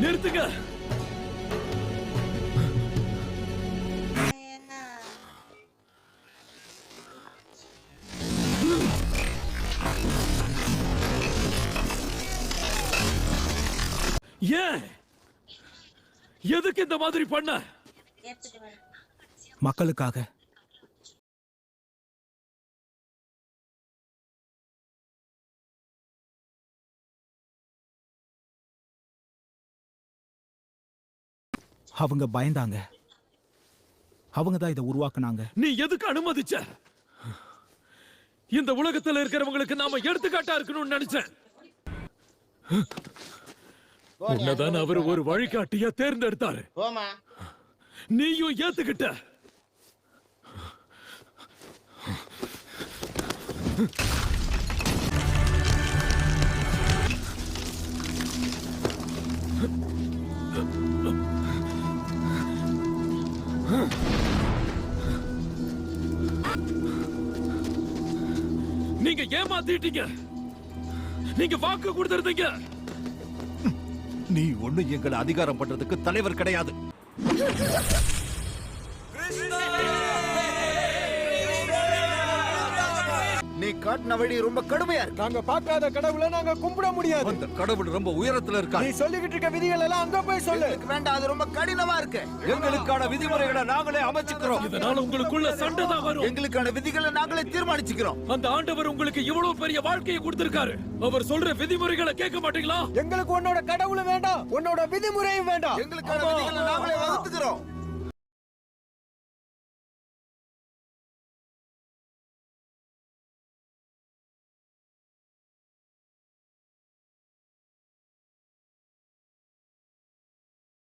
நிறுத்துங்க. ஏன்? எதுக்கு இந்த மாதிரி பண்ண? மக்களுக்காக. அவங்க பயந்தாங்க. அவங்க தான் இதை உருவாக்குனாங்க. நீ எதுக்கு அனுமதிச்ச? இந்த உலகத்துல இருக்கிறவங்களுக்கு நாம எடுத்துக்காட்டா இருக்கணும்னு நினைச்சேன். உன்னதான் அவர் ஒரு வழிகாட்டியா தேர்ந்தெடுத்தாரு. நீயும் ஏத்துக்கிட்ட. நீங்க ஏமாத்திட்டீங்க. நீங்க வாக்கு கொடுத்திருந்தீங்க. நீ ஒண்ணு எங்களை அதிகாரம் பண்றதுக்கு தலைவர் கிடையாது. காட்டின வழி ரொம்ப கடுமையா இருக்கு. நாங்க பார்க்காத கடவுளை நாங்க கும்பிட முடியாது. அந்த கடவுள் ரொம்ப உயரத்துல இருக்கா நீ சொல்லிக்கிட்டு இருக்க விதிகள் எல்லாம் அங்க போய் சொல்லு. எங்களுக்கு வேண்டாம் அது ரொம்ப கடினமா இருக்கு. எங்களுக்கான விதிமுறைகளை நாங்களே அமைச்சுக்கிறோம். இதனால உங்களுக்குள்ள சண்டை தான் வரும். எங்களுக்கான விதிகளை நாங்களே தீர்மானிச்சுக்கிறோம். அந்த ஆண்டவர் உங்களுக்கு இவ்வளவு பெரிய வாழ்க்கையை கொடுத்திருக்காரு. அவர் சொல்ற விதிமுறைகளை கேட்க மாட்டீங்களா? எங்களுக்கு உன்னோட கடவுளும் வேண்டாம் உன்னோட விதிமுறையும் வேண்டாம். எங்களுக்கான விதிகளை நாங்களே வகுத்துக்கிறோம்.